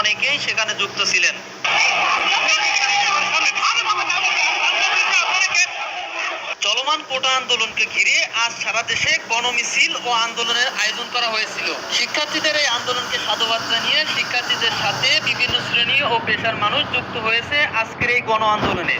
অনেকেই সেখানে যুক্ত ছিলেন। চলমান কোটা আন্দোলনকে ঘিরে আজ সারা দেশে গণমিছিল ও আন্দোলনের আয়োজন করা হয়েছিল। শিক্ষার্থীদের এই আন্দোলনকে সাধুবাদ জানিয়ে শিক্ষার্থীদের সাথে বিভিন্ন শ্রেণি ও পেশার মানুষ যুক্ত হয়েছে আজকের এই গণ আন্দোলনে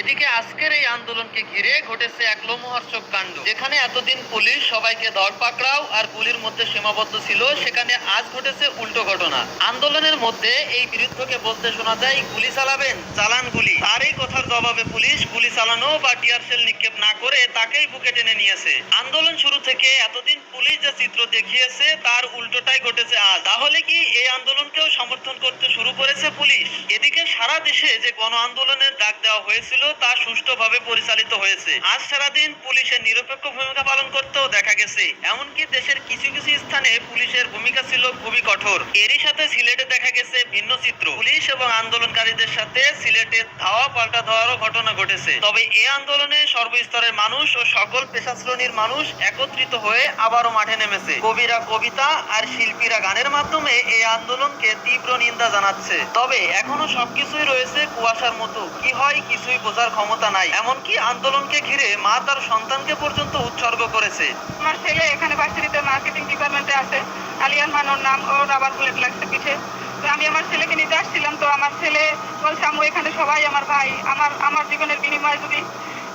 এদিকে আজকের এই আন্দোলনকে ঘিরে ঘটেছে এক লোমহর্ষক কাণ্ড। যেখানে এতদিন পুলিশ সবাইকে ধরপাকড়াও আর গুলির মধ্যে সীমাবদ্ধ ছিল, সেখানে আজ ঘটেছে উল্টো ঘটনা। আন্দোলনের মধ্যে এই বিরুদ্ধকে বলতে শোনা যায়, গুলি চালাবেন, চালান গুলি। আর এই কথার জবাবে পুলিশ গুলি চালানো বা টিয়ার সেল নিক্ষেপ না করে তাকেই বুকে টেনে নিয়েছে। আন্দোলন শুরু থেকে এতদিন পুলিশ যে চিত্র দেখিয়েছে, তার উল্টোটাই ঘটেছে আজ। তাহলে কি এই আন্দোলনকেও সমর্থন করতে শুরু করেছে পুলিশ? এদিকে সারা দেশে যে গণ আন্দোলনের ডাক দেওয়া হয়েছিল, তা সুষ্ঠুভাবে পরিচালিত হয়েছে। আজ সারাদিন পুলিশের নিরপেক্ষ ভূমিকা পালন করতেও দেখা গেছে। এমনকি দেশের কিছু কিছু স্থানে পুলিশের ভূমিকা ছিল খুবই কঠোর। এরই সাথে সিলেটে দেখা গেছে ভিন্ন চিত্র। পুলিশ এবং আন্দোলনকারীদের সাথে সিলেটে ধাওয়া পাল্টা ধাওয়ারও ঘটনা ঘটেছে। তবে এই আন্দোলনে সর্বস্তরের মানুষ ও সকল পেশা শ্রেণির মানুষ একত্রিত হয়ে আবারও মাঠে নেমেছে। কবিরা কবিতা আর শিল্পীরা গানের মাধ্যমে এই আন্দোলনকে তীব্র নিন্দা জানাচ্ছে। তবে এখনও সবকিছুই রয়েছে কুয়াশার মতো। কি হয় কিছুই বোঝার ক্ষমতা নাই। এমনকি আন্দোলনকে ঘিরে মা তার সন্তানকে পর্যন্ত উৎসর্গ করেছে। আমার ছেলে এখানে ভার্সিটিতে মার্কেটিং ডিপার্টমেন্টে আছে। আলিয়ান মানোর নাম ও রাবার বুলেট লাগছে পিঠে। তো আমি আমার ছেলেকে নিতে আসছিলাম, তো আমার ছেলে বলছে আমি এখানে সবাই আমার ভাই। আমার আমার জীবনের বিনিময়ে যদি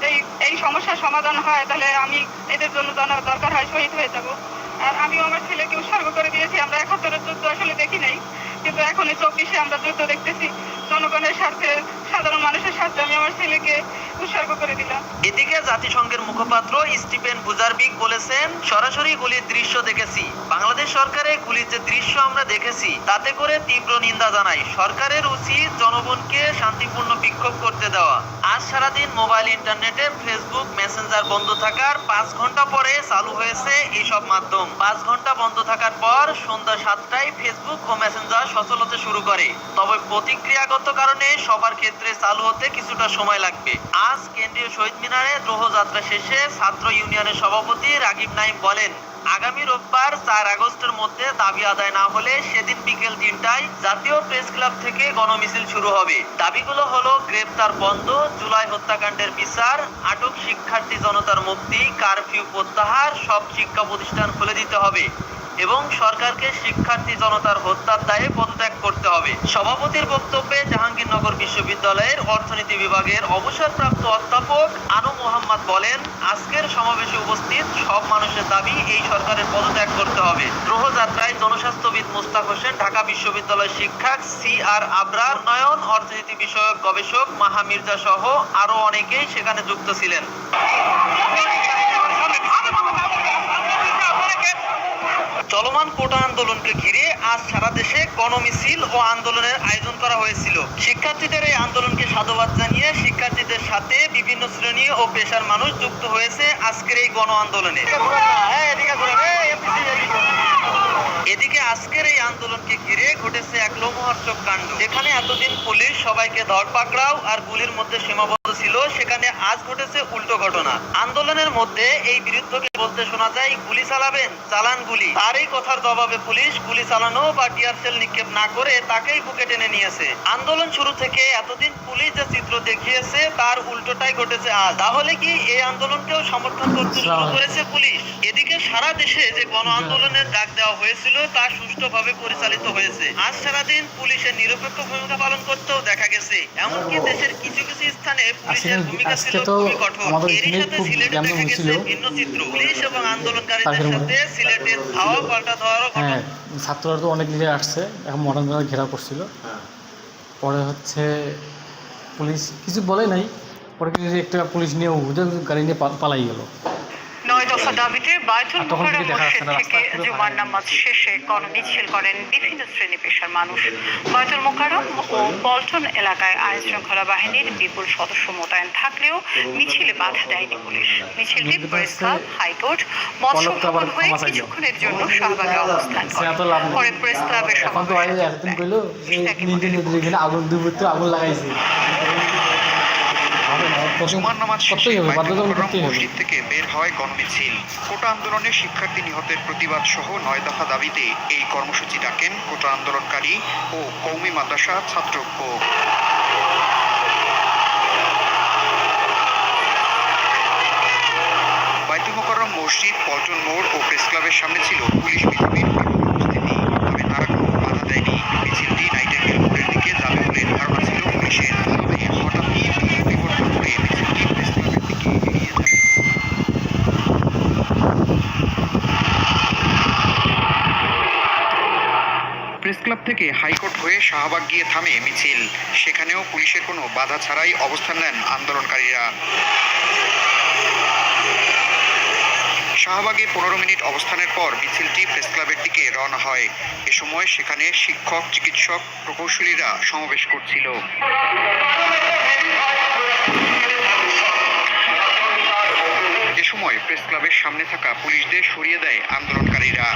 এই এই সমস্যার সমাধান হয়, তাহলে আমি এদের জন্য জানার দরকার হয়, শহীদ হয়ে যাব। আর আমিও আমার ছেলেকে উৎসর্গ করে দিয়েছি। আমরা একাত্তরের যুদ্ধ আসলে দেখি নাই। কিন্তু এখন এই চব্বিশে আমরা যুদ্ধ দেখতেছি জনগণের স্বার্থে, সাধারণ মানুষের স্বার্থে আমি আমার ছেলেকে উৎসর্গ করে দিলাম। এদিকে জাতিসংঘের মুখপাত্র স্টিফেন বুজারবিক বলেছেন, সরাসরি গুলির দৃশ্য দেখেছি। বাংলাদেশ সরকারের গুলির যে দৃশ্য আমরা দেখেছি, তাতে করে তীব্র নিন্দা জানাই। সরকারের উচিত জনগণকে শান্তিপূর্ণ বিক্ষোভ করতে দেওয়া। আজ সারাদিন মোবাইল, ইন্টারনেটে ফেসবুক মেসেঞ্জার বন্ধ থাকার পাঁচ ঘণ্টা পরে চালু হয়েছে এইসব মাধ্যম। পাঁচ ঘণ্টা বন্ধ থাকার পর সন্ধ্যা সাতটায় ফেসবুক ও মেসেঞ্জার সচল হতে শুরু করে। তবে প্রতিক্রিয়াগত কারণে সবার ক্ষেত্রে চালু হতে কিছুটা সময় লাগবে। আজ কেন্দ্রীয় শহীদ মিনারে দ্রোহযাত্রা শেষে ছাত্র ইউনিয়নের সভাপতি রাগিব নাইম বলেন আগামী রোববার চার আগস্টের মধ্যে দাবি আদায় না হলে সেদিন বিকেল তিনটায় জাতীয় প্রেস ক্লাব থেকে গণমিছিল শুরু হবে। দাবিগুলো হলো গ্রেপ্তার বন্ধ, জুলাই হত্যাকাণ্ডের বিচার, আটক শিক্ষার্থী জনতার মুক্তি, কারফিউ প্রত্যাহার, সব শিক্ষা প্রতিষ্ঠান খুলে দিতে হবে। এবং সরকারকে শিক্ষার্থী জনতার হত্যার দায়ে পদত্যাগ করতে হবে। সভাপতির বক্তব্যে জাহাঙ্গীরনগর বিশ্ববিদ্যালয়ের অর্থনীতি বিভাগের অবসরপ্রাপ্ত অধ্যাপক আনু মোহাম্মদ বলেন, আজকের সমাবেশে উপস্থিত সব মানুষের দাবি এই সরকারের পদত্যাগ করতে হবে। গ্রহযাত্রায় জনস্বাস্থ্যবিদ মুস্তাক হোসেন, ঢাকা বিশ্ববিদ্যালয় শিক্ষক সি আর আবরার নয়ন অর্থনীতি বিষয়ক গবেষক মাহা মির্জা সহ আরও অনেকেই সেখানে যুক্ত ছিলেন। চলমান কোটা আন্দোলনকে ঘিরে আজ সারা দেশে গণমিছিল ও আন্দোলনের আয়োজন করা হয়েছিল। শিক্ষার্থীদের এই আন্দোলনকে সাধুবাদ জানিয়ে শিক্ষার্থীদের সাথে বিভিন্ন শ্রেণি ও পেশার মানুষ যুক্ত হয়েছে আজকের এই গণ আন্দোলনে। এদিকে আজকের এই আন্দোলনকে ঘিরে ঘটেছে এক লোমহর্ষক কাণ্ড। যেখানে এতদিন পুলিশ সবাইকে ধরপাকড়াও আর গুলির মধ্যে সীমাবদ্ধ ছিল সেখানে আজ ঘটেছে উল্টো ঘটনা। আন্দোলনের মধ্যে এই বিরুদ্ধকে বলতে শোনা যায় গুলি চালাবেন চালান গুলি। আর এই কথার জবাবে পুলিশ গুলি চালানো বা টিয়ার সেল নিক্ষেপ না করে তাকেই বুকে টেনে নিয়েছে। আন্দোলন শুরু থেকে এতদিন পুলিশ যে চিত্র দেখিয়েছে তার উল্টোটাই ঘটেছে আজ। তাহলে কি এই আন্দোলনকেও সমর্থন করতে শুরু করেছে পুলিশ? এদিকে সারা দেশে যে গণ আন্দোলনের ডাক দেওয়া হয়েছিল তা সুষ্ঠুভাবে পরিচালিত হয়েছে। আজ সারাদিন পুলিশের নিরপেক্ষ ভূমিকা পালন করতেও দেখা গেছে। এমনকি দেশের কিছু কিছু স্থানে আজকে তো আমাদের এখানে খুব সিলেটে হয়েছিল। তাদের মধ্যে। হ্যাঁ ছাত্ররা তো অনেক দিকে আসছে এখন মডার্ন করে ঘেরাও করছিল। পরে হচ্ছে পুলিশ কিছু বলে নাই পরে কিন্তু একটা পুলিশ নিয়ে গাড়ি নিয়ে পালাই গেল। দাবিতে থেকে মোকাররম দেখা যাচ্ছে মসজিদ থেকে জুমার নামাজ শেষে গণমিছিল করেন বিভিন্ন শ্রেণি পেশার মানুষ। বায়তুল মোকাররম ও পল্টন এলাকায় আইন শৃঙ্খলা বাহিনীর বিপুল সদস্য মোতায়েন থাকলেও মিছিলে বাধা দেয়নি পুলিশ। মিছিলটি প্রেস ক্লাব হাইকোর্ট মৎস্য ভবন হয়ে কিছুক্ষণের জন্য শাহবাগে অবস্থান করে। পরে প্রেস ক্লাবের এখানে আগুন লাগাইছে। জুমার নামাজ শেষে মসজিদ থেকে বের হয় গণমিছিল কোটা আন্দোলনে শিক্ষার্থী নিহতের প্রতিবাদ সহ নয় দফা দাবিতে এই কর্মসূচি ডাকেন কোটা আন্দোলনকারী ও কৌমি মাদ্রাসা বাইতুল মোকাররম মসজিদ পল্টন মোড় ও প্রেস ক্লাবের সামনে ছিল পুলিশ বিজিবির বিপুল উপস্থিতি তবে তারা কোনো বাধা দেয়নি মিছিলটি নাইটেঙ্গেল মোড়ের দিকে যাবে বলে ধারণা ছিল পুলিশের তবে হঠাৎই পথ পরিবর্তন করে মিছিলটি প্রেস ক্লাবের দিকে এগিয়ে যায় প্রেস ক্লাব থেকে হাইকোর্ট হয়ে শাহবাগ গিয়ে থামে মিছিল। সেখানেও পুলিশের কোনো বাধা ছাড়াই অবস্থান নেন আন্দোলনকারীরা। শাহবাগে পনেরো মিনিট অবস্থানের পর মিছিলটি প্রেস ক্লাবের দিকে রওনা হয়। এ সময় সেখানে শিক্ষক, চিকিৎসক, প্রকৌশলীরা সমাবেশ করছিল। এ সময় প্রেস ক্লাবের সামনে থাকা পুলিশদের সরিয়ে দেয় আন্দোলনকারীরা।